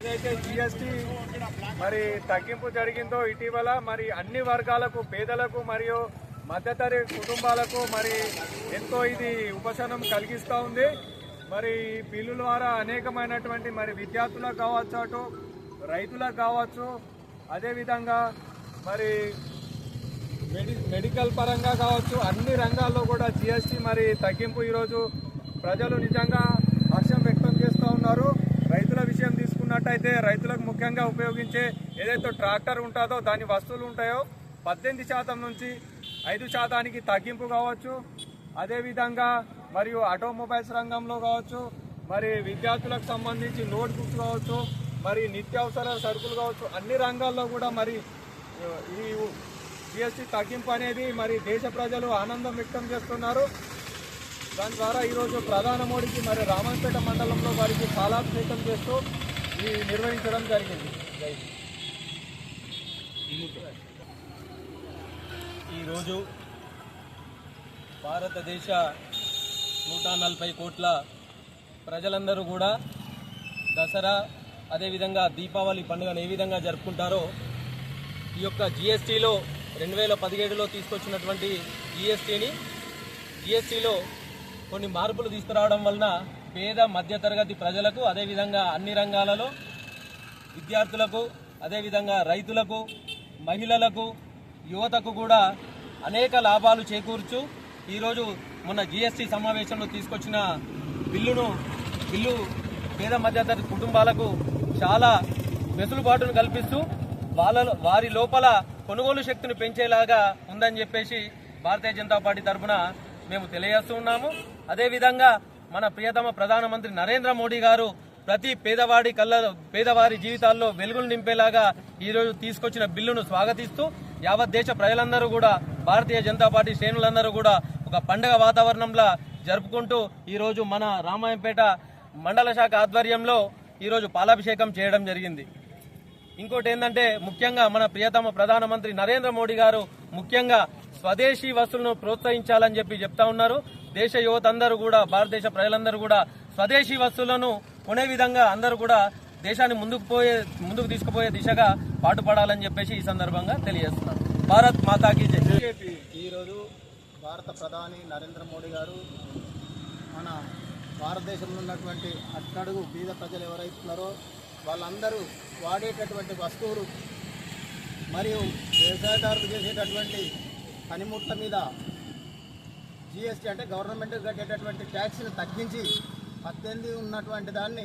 ఏదైతే జిఎస్టి మరి తగ్గింపు జరిగిందో ఇటీవల మరి అన్ని వర్గాలకు పేదలకు మరియు మధ్యతరగతి కుటుంబాలకు మరి ఎంతో ఇది ఉపశమనం కలిగిస్తూ ఉంది. మరి బిల్లు ద్వారా అనేకమైనటువంటి మరి విద్యార్థులకు కావచ్చు అటు రైతులకు కావచ్చు అదేవిధంగా మరి మెడి మెడికల్ పరంగా కావచ్చు అన్ని రంగాల్లో కూడా జిఎస్టీ మరి తగ్గింపు ఈరోజు ప్రజలు నిజంగా హర్షం వ్యక్తం చేస్తూ ఉన్నారు రైతుల విషయం ఏదైతే రైతులకు ముఖ్యంగా ఉపయోగించే ఏదైతే ట్రాక్టర్ ఉంటుందో దాని వస్తువులు ఉంటాయో పద్దెనిమిది శాతం నుంచి ఐదు శాతానికి తగ్గింపు కావచ్చు. అదేవిధంగా మరియు ఆటోమొబైల్స్ రంగంలో కావచ్చు మరి విద్యార్థులకు సంబంధించి నోట్ బుక్స్ కావచ్చు మరి నిత్యావసర సరుకులు కావచ్చు అన్ని రంగాల్లో కూడా మరి ఈ జిఎస్టీ తగ్గింపు అనేది మరి దేశ ప్రజలు ఆనందం వ్యక్తం చేస్తున్నారు. దాని ద్వారా ఈరోజు ప్రధాన మోడీకి మరి రామంపేట మండలంలో వారికి పాలాభిషేకం చేస్తూ నిర్వహించడం జరిగింది. జై ఈరోజు భారతదేశ నూట నలభై కోట్ల ప్రజలందరూ కూడా దసరా అదేవిధంగా దీపావళి పండుగను ఏ విధంగా జరుపుకుంటారో ఈ యొక్క జిఎస్టీలో రెండు వేల పదిహేడులో తీసుకొచ్చినటువంటి జిఎస్టీని జిఎస్టీలో కొన్ని మార్పులు తీసుకురావడం వలన పేద మధ్యతరగతి ప్రజలకు అదేవిధంగా అన్ని రంగాలలో విద్యార్థులకు అదేవిధంగా రైతులకు మహిళలకు యువతకు కూడా అనేక లాభాలు చేకూర్చు. ఈరోజు మొన్న జిఎస్టీ సమావేశంలో తీసుకొచ్చిన బిల్లును బిల్లు పేద మధ్యతరగతి కుటుంబాలకు చాలా వెసులుబాటును కల్పిస్తూ వాళ్ళ వారి లోపల కొనుగోలు శక్తిని పెంచేలాగా ఉందని చెప్పేసి భారతీయ జనతా పార్టీ తరఫున మేము తెలియజేస్తూ ఉన్నాము. అదేవిధంగా మన ప్రియతమ ప్రధానమంత్రి నరేంద్ర మోడీ గారు ప్రతి పేదవాడి కళ్ళ పేదవారి జీవితాల్లో వెలుగులు నింపేలాగా ఈరోజు తీసుకొచ్చిన బిల్లును స్వాగతిస్తూ యావత్ దేశ ప్రజలందరూ కూడా భారతీయ జనతా పార్టీ శ్రేణులందరూ కూడా ఒక పండగ వాతావరణంలో జరుపుకుంటూ ఈరోజు మన రామాయంపేట మండల శాఖ ఆధ్వర్యంలో ఈరోజు పాలాభిషేకం చేయడం జరిగింది. ఇంకోటి ఏంటంటే ముఖ్యంగా మన ప్రియతమ ప్రధానమంత్రి నరేంద్ర మోడీ గారు ముఖ్యంగా స్వదేశీ వస్తువులను ప్రోత్సహించాలని చెప్పి చెప్తా ఉన్నారు. దేశ యువత అందరూ కూడా భారతదేశ ప్రజలందరూ కూడా స్వదేశీ వస్తువులను కొనే విధంగా అందరూ కూడా దేశాన్ని ముందుకు పోయే ముందుకు తీసుకుపోయే దిశగా పాటుపడాలని చెప్పేసి ఈ సందర్భంగా తెలియజేస్తున్నారు. భారత్ మాతాకి జై. ఈరోజు భారత ప్రధాని నరేంద్ర మోడీ గారు మన భారతదేశంలో ఉన్నటువంటి అట్టడుగు బీద ప్రజలు ఎవరైతున్నారో వాళ్ళందరూ వాడేటటువంటి వస్తువులు మరియు వ్యవసాయదారులు చేసేటటువంటి పనిముట్ల మీద జిఎస్టీ అంటే గవర్నమెంట్ కట్టేటటువంటి ట్యాక్స్ని తగ్గించి పద్దెనిమిది ఉన్నటువంటి దాన్ని